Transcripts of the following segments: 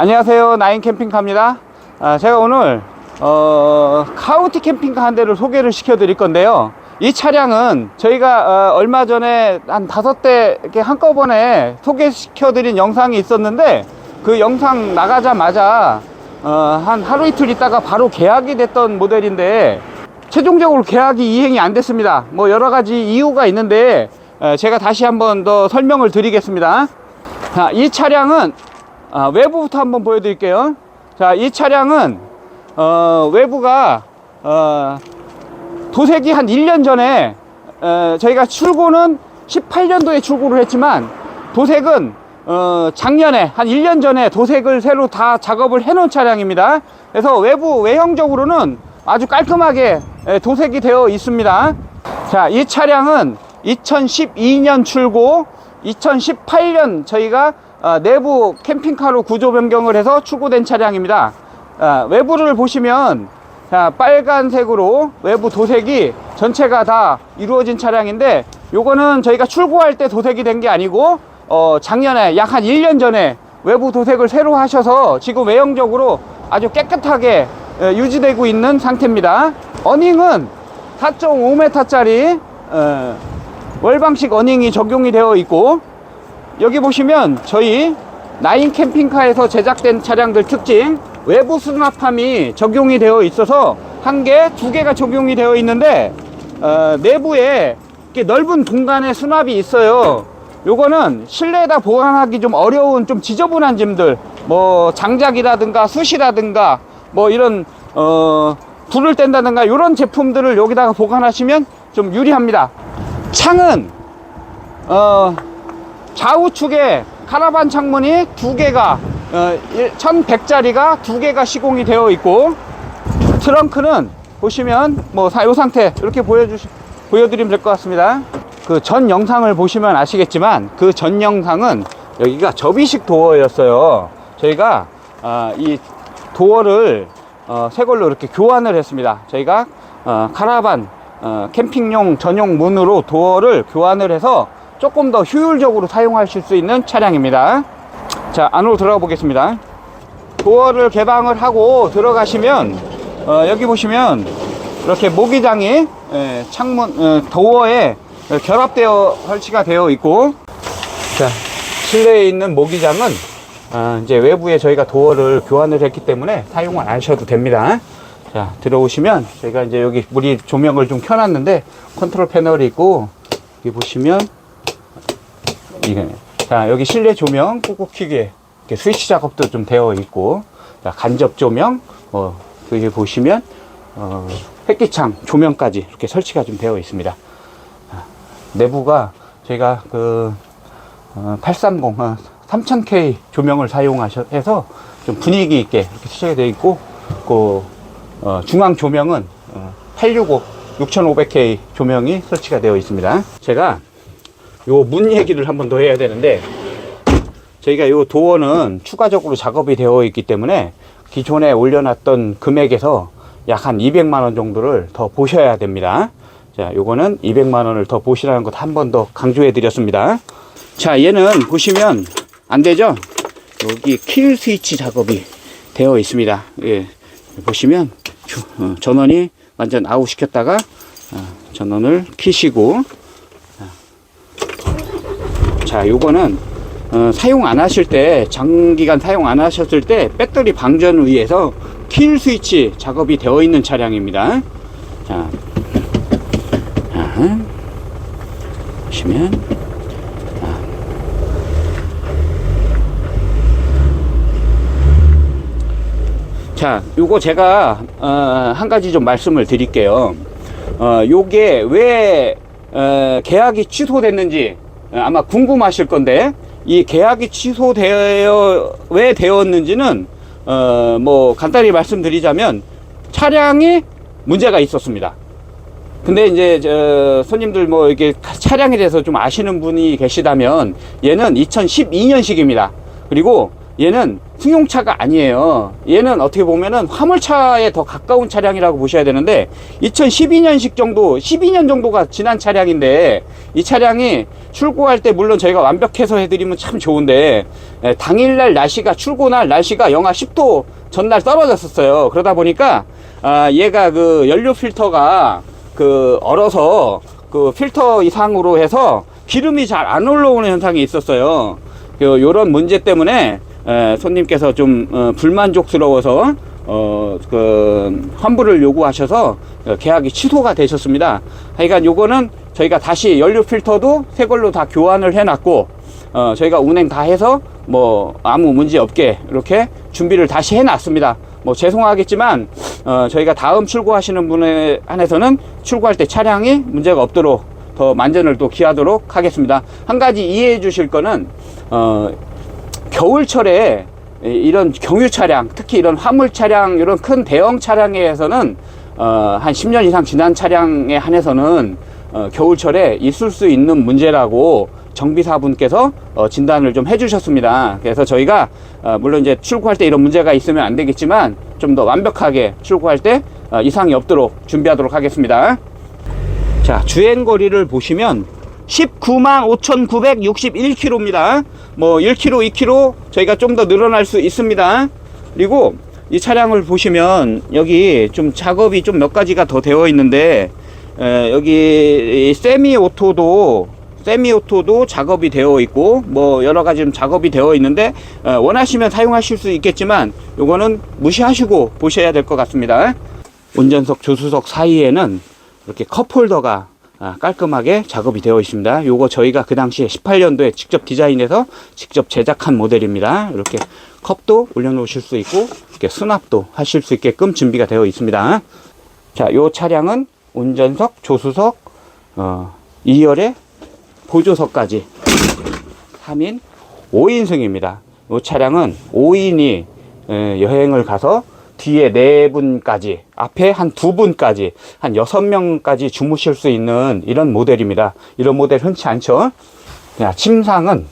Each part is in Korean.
안녕하세요. 나인 캠핑카입니다. 아, 제가 오늘 어, 카우티 캠핑카 한 대를 소개를 시켜 드릴 건데요. 이 차량은 저희가 어, 얼마 전에 한 다섯 대 이렇게 한꺼번에 소개시켜 드린 영상이 있었는데 그 영상 나가자마자 어, 한 하루 이틀 있다가 바로 계약이 됐던 모델인데 최종적으로 계약이 이행이 안 됐습니다. 뭐 여러 가지 이유가 있는데 어, 제가 다시 한번 더 설명을 드리겠습니다. 자, 이 차량은 아, 외부부터 한번 보여드릴게요. 자, 이 차량은 어, 외부가 어, 도색이 한 1년 전에 어, 저희가 출고는 18년도에 출고를 했지만 도색은 어, 작년에 한 1년 전에 도색을 새로 다 작업을 해 놓은 차량입니다. 그래서 외부 외형적으로는 아주 깔끔하게 예, 도색이 되어 있습니다. 자, 이 차량은 2012년 출고, 2018년 저희가 어, 내부 캠핑카로 구조 변경을 해서 출고된 차량입니다. 아, 외부를 보시면 자, 빨간색으로 외부 도색이 전체가 다 이루어진 차량인데 요거는 저희가 출고할 때 도색이 된 게 아니고 어, 작년에 약 한 1년 전에 외부 도색을 새로 하셔서 지금 외형적으로 아주 깨끗하게 예, 유지되고 있는 상태입니다. 어닝은 4.5m짜리 어, 월방식 어닝이 적용이 되어 있고 여기 보시면 저희 나인 캠핑카에서 제작된 차량들 특징 외부 수납함이 적용이 되어 있어서 한 개, 두 개가 적용이 되어 있는데 어, 내부에 이렇게 넓은 공간에 수납이 있어요. 요거는 실내에다 보관하기 좀 어려운 좀 지저분한 짐들 뭐 장작이라든가 숯이라든가 뭐 이런 어 불을 뗀다든가 이런 제품들을 여기다가 보관하시면 좀 유리합니다. 창은 어 좌우측에 카라반 창문이 두 개가 어, 1100짜리가 두 개가 시공이 되어 있고 트렁크는 보시면 뭐이 상태 이렇게 보여주시 보여드리면 될 것 같습니다. 그 전 영상을 보시면 아시겠지만 그 전 영상은 여기가 접이식 도어였어요. 저희가 아, 이 도어를 어, 새 걸로 이렇게 교환을 했습니다. 저희가 어, 카라반 어, 캠핑용 전용 문으로 도어를 교환을 해서 조금 더 효율적으로 사용하실 수 있는 차량입니다. 자, 안으로 들어가 보겠습니다. 도어를 개방을 하고 들어가시면 어, 여기 보시면 이렇게 모기장이 예, 창문 어, 도어에 결합되어 설치가 되어 있고 자 실내에 있는 모기장은 아, 이제 외부에 저희가 도어를 교환을 했기 때문에 사용을 안 하셔도 됩니다. 자 들어오시면 저희가 이제 여기 물이 조명을 좀 켜놨는데 컨트롤 패널이 있고 여기 보시면 이게 자 여기 실내 조명 꾹꾹 키게 이렇게 스위치 작업도 좀 되어 있고 자, 간접 조명 뭐 여기 보시면 어, 햇기창 조명까지 이렇게 설치가 좀 되어 있습니다. 아, 내부가 저희가 그 어, 830 어, 3000K 조명을 사용해서 좀 분위기 있게 이렇게 설치가 되어 있고 그 어, 중앙 조명은 어, 865 6500K 조명이 설치가 되어 있습니다. 제가 요 문 얘기를 한 번 더 해야 되는데 저희가 요 도어는 추가적으로 작업이 되어 있기 때문에 기존에 올려놨던 금액에서 약 한 200만 원 정도를 더 보셔야 됩니다. 자, 요거는 200만 원을 더 보시라는 것 한 번 더 강조해 드렸습니다. 자, 얘는 보시면 안 되죠? 여기 킬 스위치 작업이 되어 있습니다. 예. 보시면 주- 어, 전원이 완전 아웃 시켰다가 어, 전원을 키시고 자, 요거는 어, 사용 안 하실 때 장기간 사용 안 하셨을 때 배터리 방전을 위해서 킬 스위치 작업이 되어 있는 차량입니다. 자, 자 보시면 자, 요거 제가 어, 한 가지 좀 말씀을 드릴게요. 어, 요게 왜 어, 계약이 취소됐는지 어, 아마 궁금하실 건데 이 계약이 취소되어 왜 되었는지는 어, 뭐 간단히 말씀드리자면 차량이 문제가 있었습니다. 근데 이제 저 손님들 뭐 이게 차량에 대해서 좀 아시는 분이 계시다면 얘는 2012년식입니다. 그리고 얘는 승용차가 아니에요. 얘는 어떻게 보면은 화물차에 더 가까운 차량이라고 보셔야 되는데 2012년식 정도, 12년 정도가 지난 차량인데 이 차량이 출고할 때 물론 저희가 완벽해서 해드리면 참 좋은데 예, 당일날 날씨가 출고날 날씨가 영하 10도 전날 떨어졌었어요. 그러다 보니까 아, 얘가 그 연료 필터가 그 얼어서 그 필터 이상으로 해서 기름이 잘 안 올라오는 현상이 있었어요. 요, 요런 문제 때문에 에, 손님께서 좀 어, 불만족스러워서 어, 그 환불을 요구하셔서 어, 계약이 취소가 되셨습니다. 하여간 요거는 저희가 다시 연료 필터도 새 걸로 다 교환을 해놨고 어, 저희가 운행 다 해서 뭐 아무 문제 없게 이렇게 준비를 다시 해놨습니다. 뭐 죄송하겠지만 어, 저희가 다음 출고하시는 분에 한해서는 출고할 때 차량이 문제가 없도록 더 만전을 또 기하도록 하겠습니다. 한 가지 이해해 주실 거는 어, 겨울철에 이- 이런 경유 차량, 특히 이런 화물 차량, 이런 큰 대형 차량에서는 어, 한 10년 이상 지난 차량에 한해서는 어, 겨울철에 있을 수 있는 문제라고 정비사분께서 어, 진단을 좀 해주셨습니다. 그래서 저희가 어, 물론 이제 출고할 때 이런 문제가 있으면 안 되겠지만 좀 더 완벽하게 출고할 때 어, 이상이 없도록 준비하도록 하겠습니다. 자, 주행 거리를 보시면 19만 5,961km입니다. 뭐 1km, 2km 저희가 좀 더 늘어날 수 있습니다. 그리고 이 차량을 보시면 여기 좀 작업이 좀 몇 가지가 더 되어 있는데 에, 여기 이 세미 오토도 세미 오토도 작업이 되어 있고 뭐 여러 가지 좀 작업이 되어 있는데 어, 원하시면 사용하실 수 있겠지만 요거는 무시하시고 보셔야 될 것 같습니다. 운전석 조수석 사이에는 이렇게 컵홀더가 아, 깔끔하게 작업이 되어 있습니다. 요거 저희가 그 당시에 18년도에 직접 디자인해서 직접 제작한 모델입니다. 이렇게 컵도 올려놓으실 수 있고 이렇게 수납도 하실 수 있게끔 준비가 되어 있습니다. 자, 요 차량은 운전석, 조수석, 어, 2열에 보조석까지 3인 5인승입니다. 이 차량은 5인이 여행을 가서 뒤에 4분까지, 앞에 한 2분까지, 한 6명까지 주무실 수 있는 이런 모델입니다. 이런 모델 흔치 않죠? 자, 침상은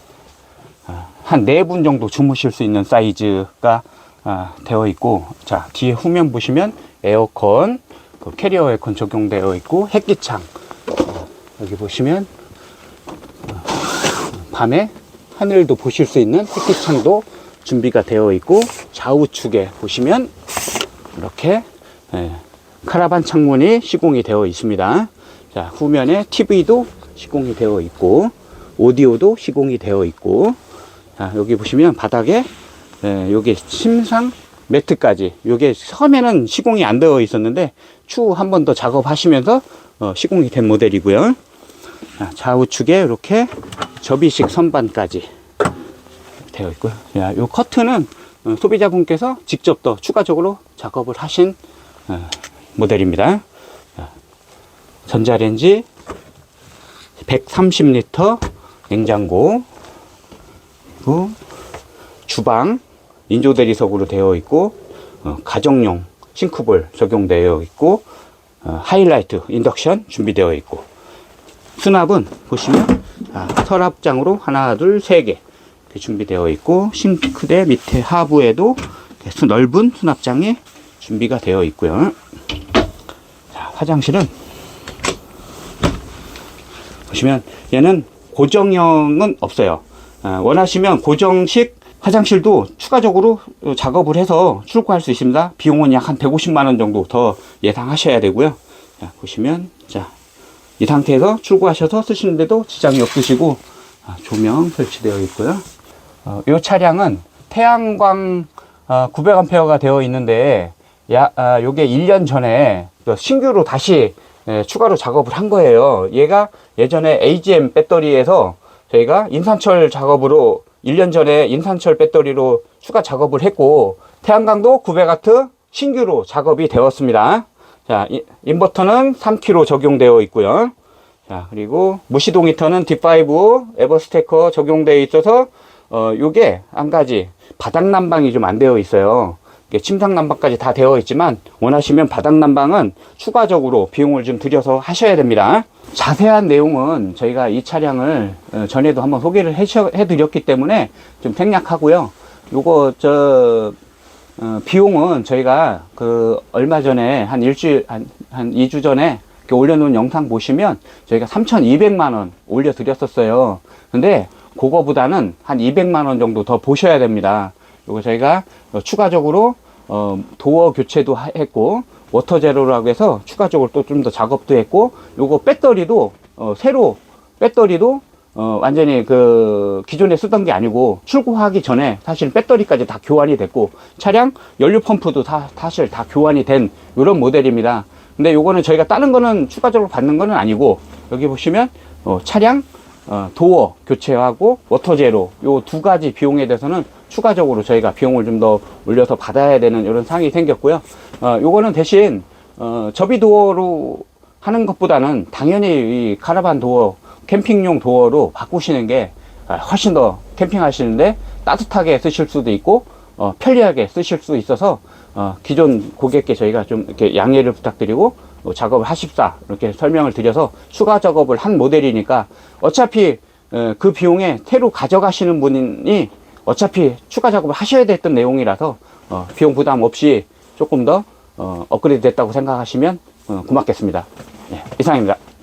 아, 한 4분 정도 주무실 수 있는 사이즈가 아, 되어 있고, 자, 뒤에 후면 보시면 에어컨, 그 캐리어 에어컨 적용되어 있고, 햇기창. 어, 여기 보시면 밤에 하늘도 보실 수 있는 햇빛창도 준비가 되어 있고 좌우측에 보시면 이렇게 예, 카라반 창문이 시공이 되어 있습니다. 자 후면에 TV도 시공이 되어 있고 오디오도 시공이 되어 있고 자 여기 보시면 바닥에 예, 여기 침상 매트까지 요게 처음에는 시공이 안 되어 있었는데 추후 한 번 더 작업하시면서 어, 시공이 된 모델이고요. 자, 좌우측에 이렇게 접이식 선반까지 되어 있고요. 야, 요 커튼은 어, 소비자분께서 직접 더 추가적으로 작업을 하신 어, 모델입니다. 자, 전자레인지 130리터 냉장고 그리고 주방 인조 대리석으로 되어 있고 어, 가정용 싱크볼 적용되어 있고 어, 하이라이트 인덕션 준비되어 있고 수납은 보시면 아, 서랍장으로 하나 둘 세 개 이렇게 준비되어 있고 싱크대 밑에 하부에도 넓은 수납장이 준비가 되어 있고요. 자, 화장실은 보시면 얘는 고정형은 없어요. 아, 원하시면 고정식 화장실도 추가적으로 어, 작업을 해서 출고할 수 있습니다. 비용은 약 한 150만 원 정도 더 예상하셔야 되고요. 자, 보시면 자, 이 상태에서 출고하셔서 쓰시는데도 지장이 없으시고 아, 조명 설치되어 있고요. 어, 이 차량은 태양광 어, 900A가 되어 있는데 야, 아, 요게 1년 전에 그 신규로 다시 예, 추가로 작업을 한 거예요. 얘가 예전에 AGM 배터리에서 저희가 인산철 작업으로 1년 전에 인산철 배터리로 추가 작업을 했고 태양광도 900W 신규로 작업이 되었습니다. 자, 이- 인버터는 3kg 적용되어 있고요. 자, 그리고 무시동 히터는 D5 에버스테커 적용되어 있어서 어, 요게 한 가지 바닥 난방이 좀 안 되어 있어요. 침상 난방까지 다 되어 있지만 원하시면 바닥 난방은 추가적으로 비용을 좀 들여서 하셔야 됩니다. 자세한 내용은 저희가 이 차량을 어, 전에도 한번 소개를 해드렸기 때문에 좀 생략하고요. 요거 저 어, 비용은 저희가 그 얼마 전에 한 일주일 한, 한 2주 전에 올려놓은 영상 보시면 저희가 3,200만 원 올려드렸었어요. 근데 그거보다는 한 200만 원 정도 더 보셔야 됩니다. 요거 저희가 어, 추가적으로 어, 도어 교체도 하- 했고 워터 제로라고 해서 추가적으로 또 좀 더 작업도 했고 요거 배터리도 어, 새로 배터리도 어, 완전히 그 기존에 쓰던 게 아니고 출고하기 전에 사실 배터리까지 다 교환이 됐고 차량 연료 펌프도 다 사실 다 교환이 된 이런 모델입니다. 근데 요거는 저희가 다른 거는 추가적으로 받는 거는 아니고 여기 보시면 어, 차량 어, 도어 교체하고 워터 제로 요 두 가지 비용에 대해서는 추가적으로 저희가 비용을 좀 더 올려서 받아야 되는 이런 상황이 생겼고요. 어, 요거는 대신 어, 접이 도어로 하는 것보다는 당연히 이 카라반 도어 캠핑용 도어로 바꾸시는 게 아, 훨씬 더 캠핑하시는데 따뜻하게 쓰실 수도 있고 어, 편리하게 쓰실 수 있어서 어, 기존 고객께 저희가 좀 이렇게 양해를 부탁드리고 어, 작업을 하십사 이렇게 설명을 드려서 추가 작업을 한 모델이니까 어차피 어, 그 비용에 새로 가져가시는 분이 어차피 추가 작업을 하셔야 됐던 내용이라서 어, 비용 부담 없이 조금 더 어, 업그레이드 됐다고 생각하시면 어, 고맙겠습니다. 예, 이상입니다.